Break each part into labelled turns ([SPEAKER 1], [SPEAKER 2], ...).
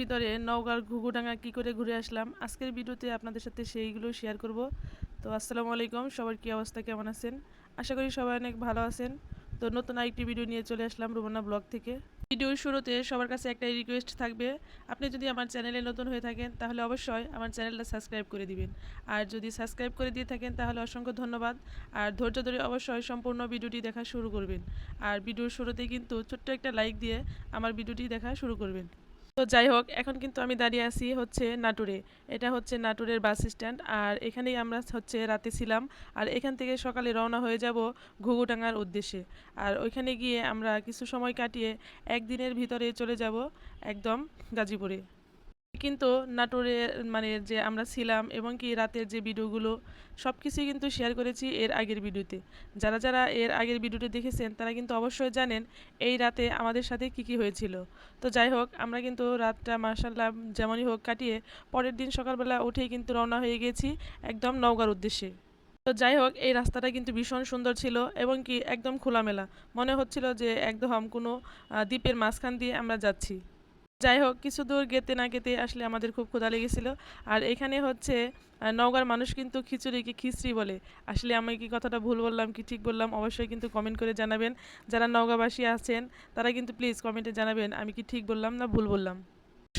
[SPEAKER 1] ভিতরে নওগাঁর ঘুঘুডাঙ্গা কী করে ঘুরে আসলাম, আজকের ভিডিওতে আপনাদের সাথে সেইগুলো শেয়ার করব। তো আসসালামু আলাইকুম, সবার কী অবস্থা, কেমন আছেন? আশা করি সবাই অনেক ভালো আছেন। তো নতুন আরেকটি ভিডিও নিয়ে চলে আসলাম রুবনা ব্লগ থেকে। ভিডিওর শুরুতে সবার কাছে একটা রিকোয়েস্ট থাকবে, আপনি যদি আমার চ্যানেলে নতুন হয়ে থাকেন, তাহলে অবশ্যই আমার চ্যানেলটা সাবস্ক্রাইব করে দিবেন। আর যদি সাবস্ক্রাইব করে দিয়ে থাকেন, তাহলে অসংখ্য ধন্যবাদ। আর ধৈর্য ধরে অবশ্যই সম্পূর্ণ ভিডিওটি দেখা শুরু করবেন। আর ভিডিওর শুরুতেই কিন্তু ছোট্ট একটা লাইক দিয়ে আমার ভিডিওটি দেখা শুরু করবেন। তো যাই হোক, এখন কিন্তু আমি দাঁড়িয়ে আছি হচ্ছে নাটোরে। এটা হচ্ছে নাটুরের বাস স্ট্যান্ড আর এখানেই আমরা হচ্ছে রাতে ছিলাম আর এখান থেকে সকালে রওনা হয়ে যাব ঘুঘুটাঙ্গার উদ্দেশ্যে। আর ওইখানে গিয়ে আমরা কিছু সময় কাটিয়ে একদিনের ভিতরে চলে যাব একদম গাজীপুরে। কিন্তু নাটোরে মানে যে আমরা ছিলাম এবং কি রাতের যে ভিডিওগুলো সব কিছুই কিন্তু শেয়ার করেছি এর আগের ভিডিওতে। যারা যারা এর আগের ভিডিওটি দেখেছেন, তারা কিন্তু অবশ্যই জানেন এই রাতে আমাদের সাথে কি কি হয়েছিল। তো যাই হোক, আমরা কিন্তু রাতটা মার্শাল্লাহ যেমনই হোক কাটিয়ে পরের দিন সকালবেলা উঠেই কিন্তু রওনা হয়ে গেছি একদম নওগাঁর উদ্দেশ্যে। তো যাই হোক, এই রাস্তাটা কিন্তু ভীষণ সুন্দর ছিল এবং কি একদম খোলামেলা। মনে হচ্ছিল যে একদম কোনো দ্বীপের মাঝখান দিয়ে আমরা যাচ্ছি। যাই হোক, কিছু দূর গেতে না গেতে আসলে আমাদের খুব ক্ষুধা লেগেছিল। আর এখানে হচ্ছে নওগাঁর মানুষ কিন্তু খিচুড়িকে খিচড়ি বলে। আসলে আমি কি কথাটা ভুল বললাম, কি ঠিক বললাম, অবশ্যই কিন্তু কমেন্ট করে জানাবেন। যারা নওগাঁবাসী আছেন, তারা কিন্তু প্লিজ কমেন্টে জানাবেন, আমি কি ঠিক বললাম না ভুল বললাম।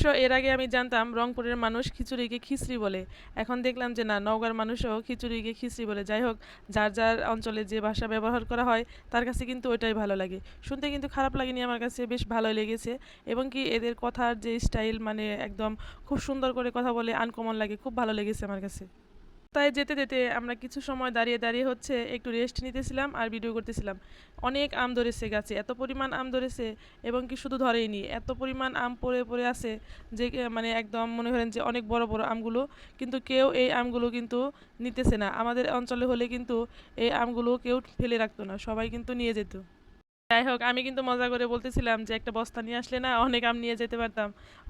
[SPEAKER 1] অবশ্য এর আগে আমি জানতাম রংপুরের মানুষ খিচুড়িকে খিচড়ি বলে। এখন দেখলাম যে না, নওগাঁর মানুষও খিচুড়িকে খিচড়ি বলে। যাই হোক, যার যার অঞ্চলে যে ভাষা ব্যবহার করা হয়, তার কাছে কিন্তু ওইটাই ভালো লাগে। শুনতে কিন্তু খারাপ লাগেনি আমার কাছে, বেশ ভালো লেগেছে। এবং কি এদের কথার যে স্টাইল মানে একদম খুব সুন্দর করে কথা বলে, আনকমন লাগে, খুব ভালো লেগেছে আমার কাছে। তাই যেতে যেতে আমরা কিছু সময় দাঁড়িয়ে দাঁড়িয়ে হচ্ছে একটু রেস্ট নিতেছিলাম আর ভিডিও করতেছিলাম। অনেক আম ধরেছে গাছে, এত পরিমাণ আম ধরেছে এবং কি শুধু ধরেইনি, এত পরিমাণ আম পড়ে পড়ে আছে যে মানে একদম মনে করেন যে অনেক বড় বড় আমগুলো, কিন্তু কেউ এই আমগুলো কিন্তু নিতেছে না। আমাদের অঞ্চলে হলে কিন্তু এই আমগুলো কেউ ফেলে রাখতো না, সবাই কিন্তু নিয়ে যেত। যাই হোক, আমি কিন্তু মজা করে বলতেছিলাম যে একটা বস্তা নিয়ে আসলে না অনেক আম নিয়ে যেতে পারতাম।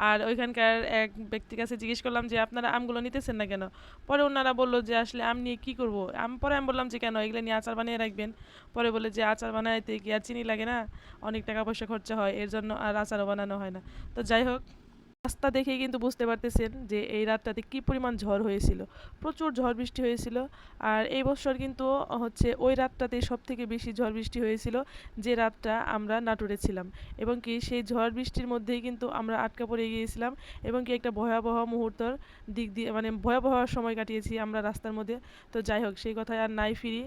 [SPEAKER 1] আর ওইখানকার এক ব্যক্তির কাছে জিজ্ঞেস করলাম যে, আপনারা আমগুলো নিতেছেন না কেন? পরে ওনারা বলল যে, আসলে আম নিয়ে কী করব? আম পরে আমি বললাম যে, কেন? এগুলো নিয়ে আচার বানিয়ে রাখবেন। পরে বলে যে, আচার বানাইতে কি আর চিনি লাগে না, অনেক টাকা পয়সা খরচা হয়, এর জন্য আর আচারও বানানো হয় না। তো যাই হোক রাস্তা দেখেই কিন্তু বুঝতে পারতেছেন যে এই রাতটাতে কী পরিমাণ ঝড় হয়েছিল। প্রচুর ঝড় বৃষ্টি হয়েছিল। আর এই বছর কিন্তু হচ্ছে ওই রাতটাতে সব থেকে বেশি ঝড় বৃষ্টি হয়েছিল যে রাতটা আমরা নাটোরে ছিলাম। এবং কি সেই ঝড় বৃষ্টির মধ্যেই কিন্তু আমরা আটকা পড়ে গিয়েছিলাম এবং কি একটা ভয়াবহ মুহূর্তর দিক দিয়ে মানে ভয়াবহ সময় কাটিয়েছি আমরা রাস্তার মধ্যে। তো যাই হোক, সেই কথায় আর নাই ফিরি।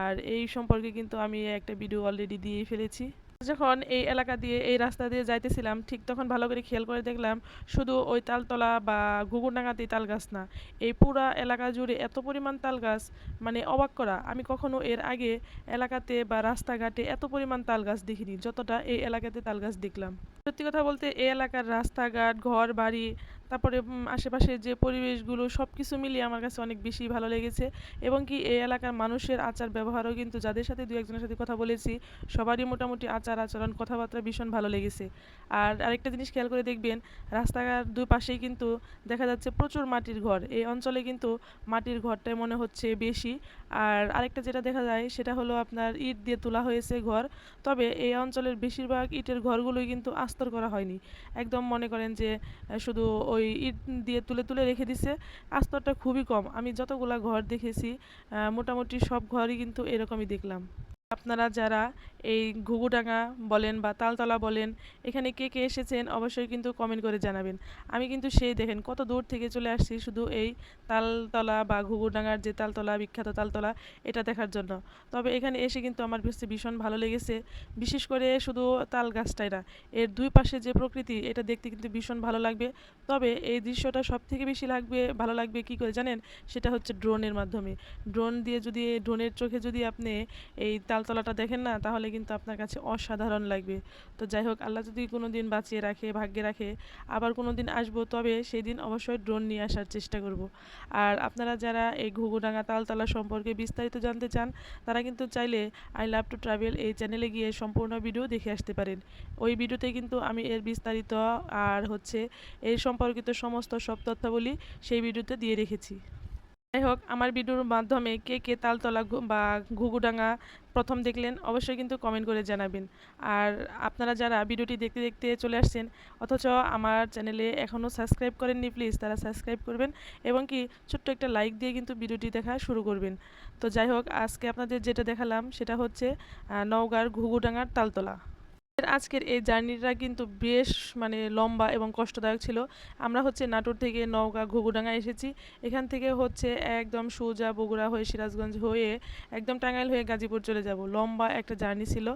[SPEAKER 1] আর এই সম্পর্কে কিন্তু আমি একটা ভিডিও অলরেডি দিয়েই ফেলেছি। যখন এই এলাকা দিয়ে, এই রাস্তা দিয়ে যাইতেছিলাম, ঠিক তখন ভালো করে খেয়াল করে দেখলাম শুধু ওই তালতলা বা গুগুরডাঙ্গাতেই তাল গাছ না। এই পুরা এলাকা জুড়ে এত পরিমাণ তাল গাছ মানে অবাক করা। আমি কখনো এর আগে এলাকাতে বা রাস্তাঘাটে এত পরিমাণ তাল গাছ দেখিনি, যতটা এই এলাকাতে তাল গাছ দেখলাম। সত্যি কথা বলতে এই এলাকার রাস্তাঘাট, ঘর, বাড়ি, তারপরে আশেপাশে যে পরিবেশগুলো সব কিছু মিলিয়ে আমার কাছে অনেক বেশি ভালো লেগেছে। এবং কি এই এলাকার মানুষের আচার ব্যবহারও কিন্তু যাদের সাথে দু একজনের সাথে কথা বলেছি, সবারই মোটামুটি আচার, আচরণ, কথাবার্তা ভীষণ ভালো লেগেছে। আর আরেকটা জিনিস খেয়াল করে দেখবেন, রাস্তাঘাট দুই পাশেই কিন্তু দেখা যাচ্ছে প্রচুর মাটির ঘর। এই অঞ্চলে কিন্তু মাটির ঘরটাই মনে হচ্ছে বেশি। আর আরেকটা যেটা দেখা যায়, সেটা হলো আপনার ইট দিয়ে তোলা হয়েছে ঘর। তবে এই অঞ্চলের বেশিরভাগ ইটের ঘরগুলোই কিন্তু আস্তর করা হয়নি। একদম মনে করেন যে শুধু ওই ইট দিয়ে তুলে তুলে রেখে দিছে। আস্তরটা খুবই কম। আমি যতগুলা ঘর দেখেছি মোটামুটি সব ঘরই কিন্তু এরকমই দেখলাম। আপনারা যারা এই ঘুঘুডাঙ্গা বলেন বা তালতলা বলেন, এখানে কে কে এসেছেন অবশ্যই কিন্তু কমেন্ট করে জানাবেন। আমি কিন্তু সেই দেখেন কত দূর থেকে চলে আসছি শুধু এই তালতলা বা ঘুঘুডাঙ্গার যে তালতলা, বিখ্যাত তালতলা, এটা দেখার জন্য। তবে এখানে এসে কিন্তু আমার কাছে ভীষণ ভালো লেগেছে। বিশেষ করে শুধু তাল গাছটাই না, এর দুই পাশে যে প্রকৃতি, এটা দেখতে কিন্তু ভীষণ ভালো লাগবে। তবে এই দৃশ্যটা সব থেকে বেশি লাগবে, ভালো লাগবে কি করে জানেন? সেটা হচ্ছে ড্রোনের মাধ্যমে। ড্রোন দিয়ে যদি ড্রোনের চোখে যদি আপনি এই তালতলাটা দেখেন না, তাহলে কিন্তু আপনার কাছে অসাধারণ লাগবে। তো যাই হোক, আল্লাহ যদি কোনো দিন বাঁচিয়ে রাখে, ভাগ্যে রাখে, আবার কোনো দিন আসব, তবে সেই দিন অবশ্যই ড্রোন নিয়ে আসার চেষ্টা করব। আর আপনারা যারা এই ঘুঘুডাঙ্গা তালতলা সম্পর্কে বিস্তারিত জানতে চান, তারা কিন্তু চাইলে আই লাভ টু ট্রাভেল এই চ্যানেলে গিয়ে সম্পূর্ণ ভিডিও দেখে আসতে পারেন। ওই ভিডিওতে কিন্তু আমি এর বিস্তারিত আর হচ্ছে এই সম্পর্কিত সমস্ত সব তথ্যাবলী সেই ভিডিওতে দিয়ে রেখেছি। যাই হোক, আমার ভিডিওর মাধ্যমে কে কে তালতলা বা ঘুঘুডাঙ্গা প্রথম দেখলেন, অবশ্যই কিন্তু কমেন্ট করে জানাবেন। আর আপনারা যারা ভিডিওটি দেখতে দেখতে চলে আসছেন, অথচ আমার চ্যানেলে এখনও সাবস্ক্রাইব করেননি প্লিজ তারা সাবস্ক্রাইব করবেন এবং কি ছোট্ট একটা লাইক দিয়ে কিন্তু ভিডিওটি দেখা শুরু করবেন। তো যাই হোক, আজকে আপনাদের যেটা দেখালাম সেটা হচ্ছে নওগাঁর ঘুঘুডাঙ্গার তালতলা। আজকের এই জার্নিটা কিন্তু বেশ মানে লম্বা এবং কষ্টদায়ক ছিল। আমরা হচ্ছে নাটোর থেকে নওগাঁ ঘুঘুডাঙ্গা এসেছি। এখান থেকে হচ্ছে একদম সোজা বগুড়া হয়ে সিরাজগঞ্জ হয়ে একদম টাঙ্গাইল হয়ে গাজীপুর চলে যাব। লম্বা একটা জার্নি ছিল।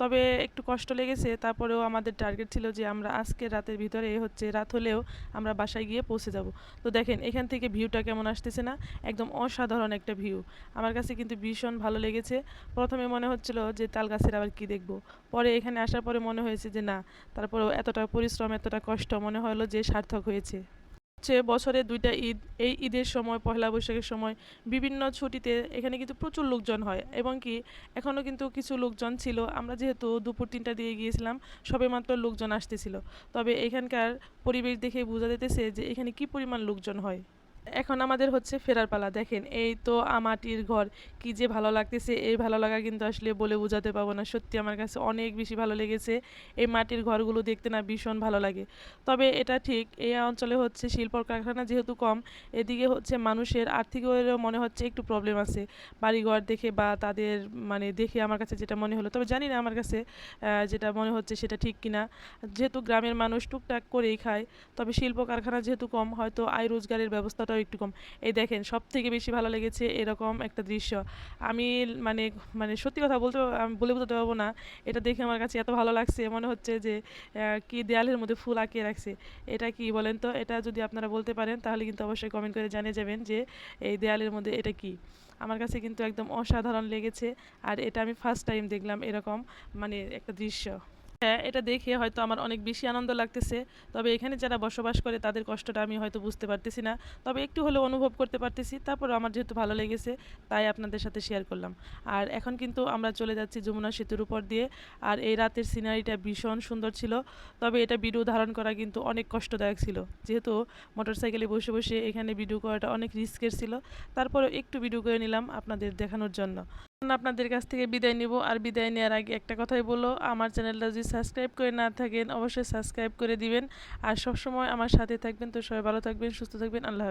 [SPEAKER 1] তবে একটু কষ্ট লেগেছে। তারপরেও আমাদের টার্গেট ছিল যে আমরা আজকে রাতের ভিতরে হচ্ছে রাত হলেও আমরা বাসায় গিয়ে পৌঁছে যাব। তো দেখেন, এখান থেকে ভিউটা কেমন আসতেছে না? একদম অসাধারণ একটা ভিউ। আমার কাছে কিন্তু ভীষণ ভালো লেগেছে। প্রথমে মনে হচ্ছিল যে তাল গাছের আবার কি দেখব? পরে এখানে আসার পরে মনে হয়েছে যে না, তারপরেও এতটা পরিশ্রম, এতটা কষ্ট মনে হলো যে সার্থক হয়েছে। হচ্ছে বছরে দুইটা ঈদ। এই ঈদের সময়, পহেলা বৈশাখের সময় বিভিন্ন ছুটিতে এখানে কিন্তু প্রচুর লোকজন হয় এবং কি এখনও কিন্তু কিছু লোকজন ছিল। আমরা যেহেতু দুপুর তিনটা দিয়ে গিয়েছিলাম, সবে মাত্র লোকজন আসতেছিল। তবে এখানকার পরিবেশ দেখে বোঝা যেতেছে যে এখানে কি পরিমাণ লোকজন হয়। এখন আমাদের হচ্ছে ফেরার পালা। দেখেন, এই তো মাটির ঘর। কি যে ভালো লাগতেছে, এই ভালো লাগা কিন্তু আসলে বলে বোঝাতে পারব না। সত্যি আমার কাছে অনেক বেশি ভালো লেগেছে। এই মাটির ঘরগুলো দেখতে না ভীষণ ভালো লাগে। তবে এটা ঠিক, এই অঞ্চলে হচ্ছে শিল্প কারখানা যেহেতু কম, এদিকে হচ্ছে মানুষের আর্থিকভাবেও মনে হচ্ছে একটু প্রবলেম আছে। বাড়িঘর দেখে বা তাদের মানে দেখে আমার কাছে যেটা মনে হলো। তবে জানি না আমার কাছে যেটা মনে হচ্ছে সেটা ঠিক কিনা। যেহেতু গ্রামের মানুষ টুকটাক করেই খায়, তবে শিল্প কারখানা যেহেতু কম, হয়তো আয় রোজগারের ব্যবস্থাটাও একটু কম। এই দেখেন সব থেকে বেশি ভালো লেগেছে এরকম একটা দৃশ্য। আমি মানে মানে সত্যি কথা বলতে, আমি বলে বোঝাতে পারব না। এটা দেখে আমার কাছে এত ভালো লাগছে, মনে হচ্ছে যে কি দেয়ালের মধ্যে ফুল আঁকিয়ে রাখছে। এটা কি বলেন তো? এটা যদি আপনারা বলতে পারেন, তাহলে কিন্তু অবশ্যই কমেন্ট করে জানিয়ে যাবেন যে, এই দেয়ালের মধ্যে এটা কি। আমার কাছে কিন্তু একদম অসাধারণ লেগেছে। আর এটা আমি ফার্স্ট টাইম দেখলাম এরকম মানে একটা দৃশ্য। হ্যাঁ এটা দেখে হয়তো আমার অনেক বেশি আনন্দ লাগতেছে। তবে এখানে যারা বসবাস করে, তাদের কষ্টটা আমি হয়তো বুঝতে পারতেছি না। তবে একটু হলেও অনুভব করতে পারতেছি তারপর আমার যেহেতু ভালো লেগেছে, তাই আপনাদের সাথে শেয়ার করলাম। আর এখন কিন্তু আমরা চলে যাচ্ছি যমুনা সেতুর উপর দিয়ে। আর এই রাতের সিনারিটা ভীষণ সুন্দর ছিল। তবে এটা ভিডিও ধারণ করা কিন্তু অনেক কষ্টদায়ক ছিল। যেহেতু মোটরসাইকেলে বসে বসে এখানে ভিডিও করাটা অনেক রিস্কের ছিল। তারপরেও একটু ভিডিও করে নিলাম আপনাদের দেখানোর জন্য। আপনাদের কাছ থেকে বিদায় নিব। আর বিদায় নেওয়ার আগে একটা কথাই বলো আমার চ্যানেলটা যদি সাবস্ক্রাইব করে না থাকেন, অবশ্যই সাবস্ক্রাইব করে দিবেন। আর সবসময় আমার সাথে থাকবেন। তো সবাই ভালো থাকবেন, সুস্থ থাকবেন। আল্লাহ